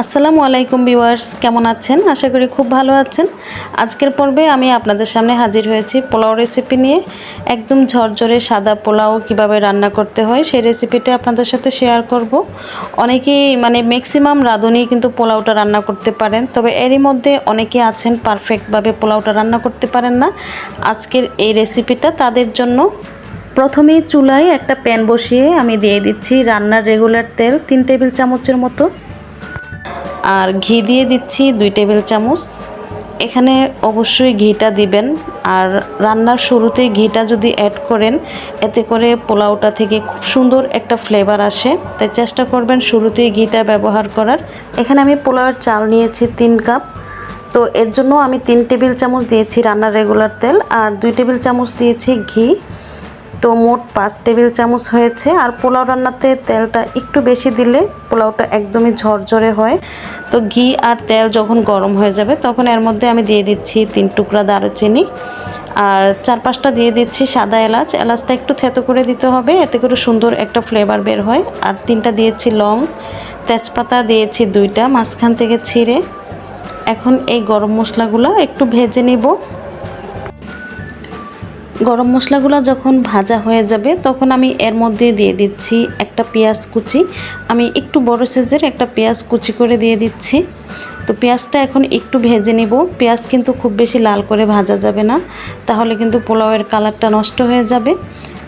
আসসালামু আলাইকুম ভিউয়ার্স, কেমন আছেন? আশা করি খুব ভালো আছেন। আজকের পর্বে আমি আপনাদের সামনে হাজির হয়েছি পোলাও রেসিপি নিয়ে। একদম ঝরঝরে সাদা পোলাও কীভাবে রান্না করতে হয় সেই রেসিপিটা আপনাদের সাথে শেয়ার করব। অনেকেই মানে ম্যাক্সিমাম রাঁধুনি কিন্তু পোলাওটা রান্না করতে পারেন, তবে এরই মধ্যে অনেকে আছেন পারফেক্টভাবে পোলাওটা রান্না করতে পারেন না। আজকের এই রেসিপিটা তাদের জন্য। প্রথমেই চুলায় একটা প্যান বসিয়ে আমি দিয়ে দিচ্ছি রান্নার রেগুলার তেল তিন টেবিল চামচের মতো। আর ঘি দিয়ে দিচ্ছি দুই টেবিল চামচ। এখানে অবশ্যই ঘিটা দিবেন। আর রান্নার শুরুতেই ঘিটা যদি অ্যাড করেন, এতে করে পোলাওটা থেকে খুব সুন্দর একটা ফ্লেভার আসে। তাই চেষ্টা করবেন শুরুতেই ঘিটা ব্যবহার করার। এখানে আমি পোলাওয়ের চাল নিয়েছি তিন কাপ। তো এর জন্য আমি তিন টেবিল চামচ দিয়েছি রান্নার রেগুলার তেল আর দুই টেবিল চামচ দিয়েছি ঘি। তো মোট পাঁচ টেবিল চামচ হয়েছে। আর পোলাও রান্নাতে তেলটা একটু বেশি দিলে পোলাওটা একদমই ঝরঝরে হয়। তো ঘি আর তেল যখন গরম হয়ে যাবে তখন এর মধ্যে আমি দিয়ে দিচ্ছি তিন টুকরা দারুচিনি। আর চার পাঁচটা দিয়ে দিচ্ছি সাদা এলাচ। এলাচটা একটু থেতো করে দিতে হবে, এতে করে সুন্দর একটা ফ্লেভার বের হয়। আর তিনটা দিয়েছি লং। তেজপাতা দিয়েছি দুইটা, মাঝখান থেকে ছিঁড়ে। এখন এই গরম মশলাগুলো একটু ভেজে নিব। গরম মশলাগুলো যখন ভাজা হয়ে যাবে, তখন আমি এর মধ্যে দিয়ে দিচ্ছি একটা পেঁয়াজ কুচি। আমি একটু বড় সাইজের একটা পেঁয়াজ কুচি করে দিয়ে দিচ্ছি। তো পেঁয়াজটা এখন একটু ভেজে নিব। পেঁয়াজ কিন্তু খুব বেশি লাল করে ভাজা যাবে না, তাহলে কিন্তু পোলাওয়ের কালারটা নষ্ট হয়ে যাবে।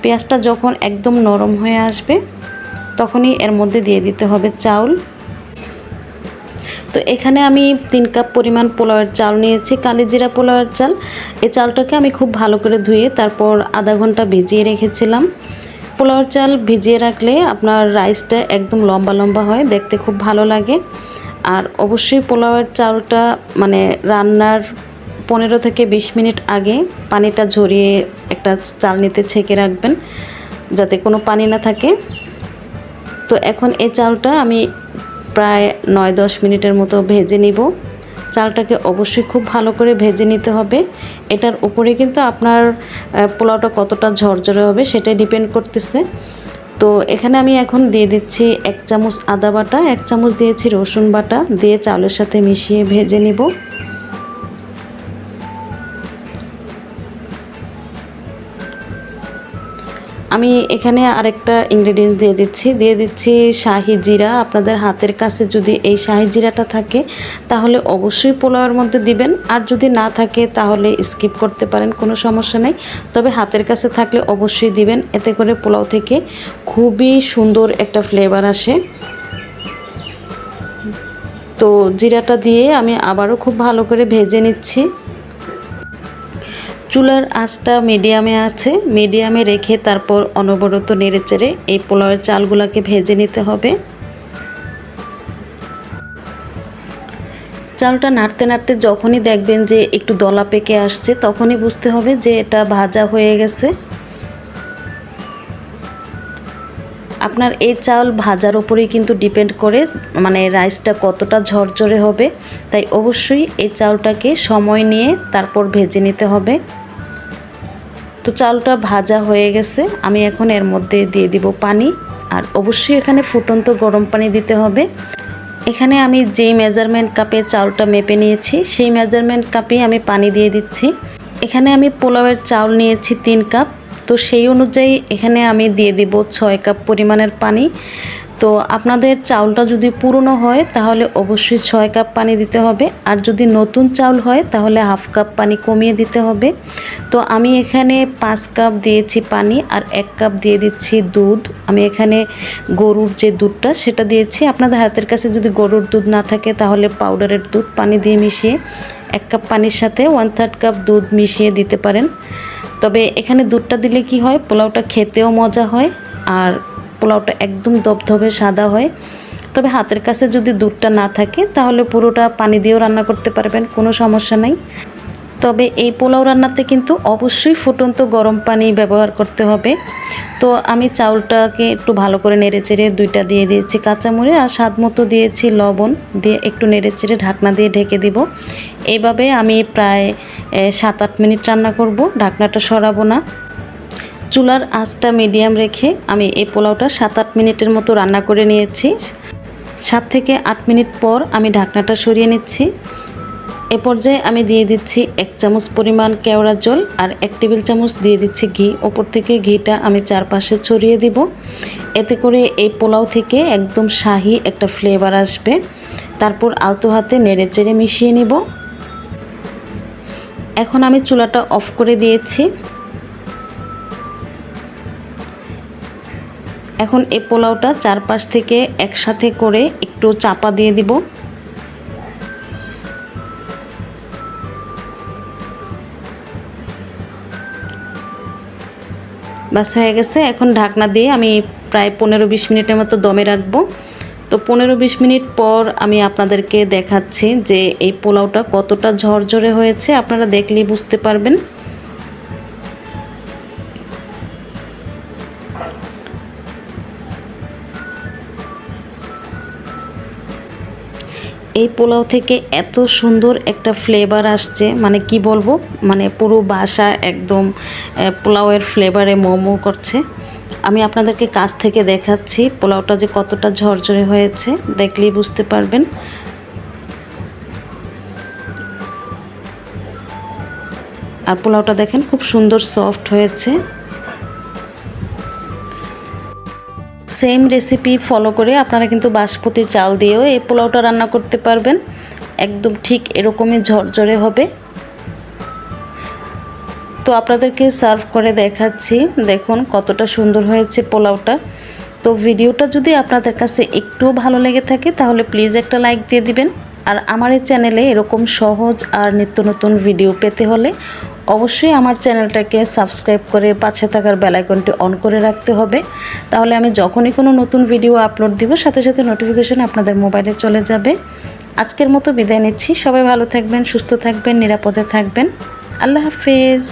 পেঁয়াজটা যখন একদম নরম হয়ে আসবে, তখনই এর মধ্যে দিয়ে দিতে হবে চাউল। তো এখানে আমি তিন কাপ পরিমাণ পোলাওয়ের চাল নিয়েছি, কালিজিরা পোলাওয়ের চাল। এই চালটাকে আমি খুব ভালো করে ধুয়ে তারপর আধা ঘণ্টা ভিজিয়ে রেখেছিলাম। পোলাওয়ের চাল ভিজিয়ে রাখলে আপনার রাইসটা একদম লম্বা লম্বা হয়, দেখতে খুব ভালো লাগে। আর অবশ্যই পোলাওয়ের চালটা মানে রান্নার পনেরো থেকে বিশ মিনিট আগে পানিটা ঝরিয়ে একটা চালনিতে ছেঁকে রাখবেন, যাতে কোনো পানি না থাকে। তো এখন এই চালটা আমি প্রায় নয় দশ মিনিটের মতো ভেজে নিব। চালটাকে অবশ্যই খুব ভালো করে ভেজে নিতে হবে। এটার উপরে কিন্তু আপনার পোলাওটা কতটা ঝরঝরে হবে সেটাই ডিপেন্ড করতেছে। তো এখানে আমি এখন দিয়ে দিচ্ছি এক চামচ আদা বাটা, এক চামচ দিয়েছি রসুন বাটা, দিয়ে চালের সাথে মিশিয়ে ভেজে নিব। আমি এখানে আরেকটা ইনগ্রেডিয়েন্টস দিয়ে দিচ্ছি। দিয়ে দিচ্ছি শাহি জিরা। আপনাদের হাতের কাছে যদি এই শাহি জিরাটা থাকে, তাহলে অবশ্যই পোলাওয়ের মধ্যে দিবেন। আর যদি না থাকে, তাহলে স্কিপ করতে পারেন, কোনো সমস্যা নেই। তবে হাতের কাছে থাকলে অবশ্যই দিবেন। এতে করে পোলাও থেকে খুবই সুন্দর একটা ফ্লেভার আসে। তো জিরাটা দিয়ে আমি আবারও খুব ভালো করে ভেজে নিচ্ছি। চুলার আঁচটা মিডিয়ামে আছে। মিডিয়ামে রেখে তারপর অনবরত নেড়েচেড়ে এই পোলাওয়ের চালগুলোকে ভেজে নিতে হবে। চালটা নাড়তে নাড়তে যখনই দেখবেন যে একটু দলা পেকে আসছে, তখনই বুঝতে হবে যে এটা ভাজা হয়ে গেছে। আপনার এই চাল ভাজার উপরেই কিন্তু ডিপেন্ড করে মানে রাইসটা কতটা ঝরঝরে হবে। তাই অবশ্যই এই চালটাকে সময় নিয়ে তারপর ভেজে নিতে হবে। তো চালটা ভাজা হয়ে গেছে। আমি এখন এর মধ্যে দিয়ে দিব পানি। আর অবশ্যই এখানে ফুটন্ত গরম পানি দিতে হবে। এখানে আমি যেই মেজারমেন্ট কাপে চাউলটা মেপে নিয়েছি, সেই মেজারমেন্ট কাপে আমি পানি দিয়ে দিচ্ছি। এখানে আমি পোলাওয়ের চাউল নিয়েছি তিন কাপ তো সেই অনুযায়ী এখানে আমি দিয়ে দিব ছয় কাপ পরিমাণের পানি। তো আপনাদের চাউলটা যদি পুরনো হয়, তাহলে অবশ্যই ছয় কাপ পানি দিতে হবে। আর যদি নতুন চাউল হয়, তাহলে হাফ কাপ পানি কমিয়ে দিতে হবে। তো আমি এখানে পাঁচ কাপ দিয়েছি পানি আর এক কাপ দিয়ে দিচ্ছি দুধ। আমি এখানে গরুর যে দুধটা, সেটা দিয়েছি। আপনাদের হাতের কাছে যদি গরুর দুধ না থাকে, তাহলে পাউডারের দুধ পানি দিয়ে মিশিয়ে এক কাপ পানির সাথে ওয়ান থার্ড কাপ দুধ মিশিয়ে দিতে পারেন। তবে এখানে দুধটা দিলে কি হয়, পোলাওটা খেতেও মজা হয়। আর পোলাওটা একদম দবধবে সাদা হয়। তবে হাতের কাছে যদি দুধটা না থাকে, তাহলে পুরোটা পানি দিয়েও রান্না করতে পারবেন, কোনো সমস্যা নাই। তবে এই পোলাও রান্নাতে কিন্তু অবশ্যই ফুটন্ত গরম পানি ব্যবহার করতে হবে। তো আমি চাউলটাকে একটু ভালো করে নেড়ে চেড়ে দুইটা দিয়ে দিয়েছি কাঁচামুড়ি আর স্বাদ মতো দিয়েছি লবণ। দিয়ে একটু নেড়ে চেড়ে ঢাকনা দিয়ে ঢেকে দিব। এইভাবে আমি প্রায় সাত আট মিনিট রান্না করব, ঢাকনাটা সরাবো না। চুলার আঁচটা মিডিয়াম রেখে আমি এই পোলাওটা সাত আট মিনিটের মতো রান্না করে নিয়েছি। সাত থেকে আট মিনিট পর আমি ঢাকনাটা সরিয়ে নিচ্ছি। এ পর্যায়ে আমি দিয়ে দিচ্ছি এক চামচ পরিমাণ কেওড়া জল আর এক টেবিল চামচ দিয়ে দিচ্ছি ঘি। ওপর থেকে ঘিটা আমি চারপাশে ছড়িয়ে দিব। এতে করে এই পোলাও থেকে একদম শাহি একটা ফ্লেভার আসবে। তারপর আলতো হাতে নেড়ে চেড়ে মিশিয়ে নিব। এখন আমি চুলাটা অফ করে দিয়েছি। এখন এই পোলাওটা চারপাশ থেকে একসাথে করে একটু চাপা দিয়ে দিব। বাস হয়ে গেছে। এখন ঢাকনা দিয়ে আমি প্রায় পনেরো বিশ মিনিটের মতো দমে রাখব। তো পনেরো বিশ মিনিট পর আমি আপনাদেরকে দেখাচ্ছি যে এই পোলাওটা কতটা ঝরঝরে হয়েছে। আপনারা দেখলেই বুঝতে পারবেন। এই পোলাও থেকে এত সুন্দর একটা ফ্লেভার আসছে। মানে কি বলব? মানে পুরো বাসা একদম পোলাওয়ের ফ্লেভারে মোমো করছে। আমি আপনাদেরকে কাছ থেকে দেখাচ্ছি পোলাওটা যে কতটা ঝরঝরে হয়েছে। দেখলেই বুঝতে পারবেন। আর পোলাওটা দেখেন, খুব সুন্দর সফট হয়েছে। সেম রেসিপি ফলো করে আপনারা কিন্তু বাসমতি চাল দিয়েও এই পোলাওটা রান্না করতে পারবেন। একদম ঠিক এরকমই ঝরঝরে হবে। তো আপনাদেরকে সার্ভ করে দেখাচ্ছি। দেখুন কতটা সুন্দর হয়েছে পোলাওটা। তো ভিডিওটা যদি আপনাদের কাছে একটুও ভালো লেগে থাকে তাহলে প্লিজ একটা লাইক দিয়ে দিবেন। আর আমার এই চ্যানেলে এরকম সহজ আর নিত্য নতুন ভিডিও পেতে হলে অবশ্যই আমার চ্যানেলটাকে সাবস্ক্রাইব করে পাশে থাকার বেলাইকনটি অন করে রাখতে হবে। তাহলে আমি যখনই কোনো নতুন ভিডিও আপলোড দিব, সাথে সাথে নোটিফিকেশন আপনাদের মোবাইলে চলে যাবে। আজকের মতো বিদায় নিচ্ছি। সবাই ভালো থাকবেন, সুস্থ থাকবেন, নিরাপদে থাকবেন। আল্লাহ হাফেজ।